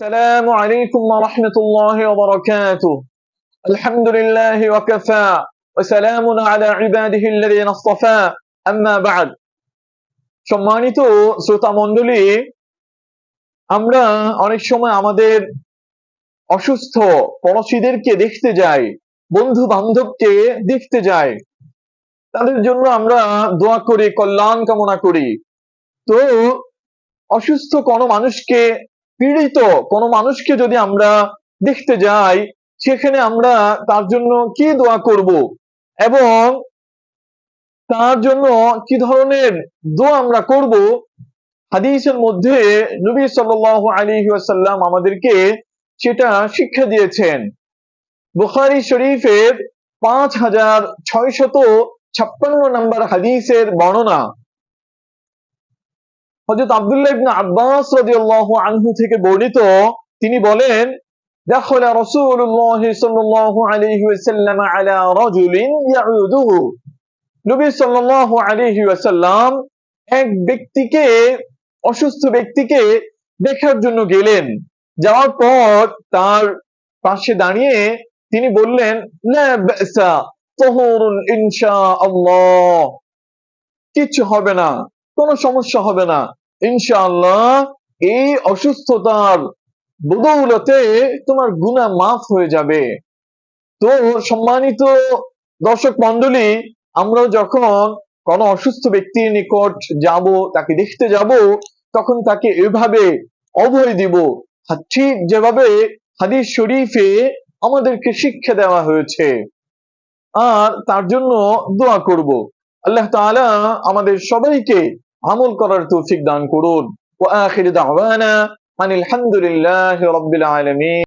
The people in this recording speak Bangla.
السلام عليكم ورحمة الله وبركاته الحمد لله وكفى وسلام على عباده الذين اصطفى أما بعد সম্মানিত শ্রোতা মণ্ডলী আমরা অনেক সময় আমাদের অসুস্থ পড়শিদেরকে দেখতে যাই বন্ধু বান্ধবকে দেখতে যাই তাদের জন্য আমরা দোয়া করি কল্যাণ কামনা করি তো অসুস্থ কোনো মানুষকে পীড়িত। কোনো মানুষকে যদি আমরা দেখতে যাই, সেখানে আমরা তার জন্য কি দোয়া করব? এবং তার জন্য কি ধরনের দোয়া আমরা করব? হাদিসের মধ্যে নবী সাল্লাল্লাহু আলাইহি ওয়াসাল্লাম আমাদেরকে সেটা শিক্ষা দিয়েছেন। বুখারী শরীফের পাঁচ হাজার ছয়শত ছাপ্পান্ন নম্বর হাদিসের বর্ণনা। হযরত আব্দুল্লাহ ইবনে আব্বাস রাদিয়াল্লাহু আনহু থেকে বর্ণিত তিনি বলেন دخل رسول الله صلى الله عليه وسلم على رجل يعوده নবী সাল্লাল্লাহু আলাইহি ওয়াসাল্লাম এক ব্যক্তিকে অসুস্থ ব্যক্তিকে দেখার জন্য গেলেন যাওয়ার পর তার পাশে দাঁড়িয়ে তিনি বললেন লা বাসা তুহুরুন ইনশাআল্লাহ কিচ্ছু হবে না কোনো সমস্যা হবে না। ইনশাআল্লাহ এই অসুস্থতার বদৌলতে তোমার গুনাহ মাফ হয়ে যাবে। তো সম্মানিত দর্শক মণ্ডলী, আমরা যখন কোনো অসুস্থ ব্যক্তির নিকট যাব, তাকে দেখতে যাব, তখন তাকে এভাবে অভয় দিব। ঠিক যেভাবে হাদিস শরীফে আমাদেরকে শিক্ষা দেওয়া হয়েছে, আর তার জন্য দোয়া করব। আল্লাহ তাআলা আমাদের সবাইকে আমল করার তৌফিক দান করুন। আনিল হামদুলিল্লাহ আলামিন।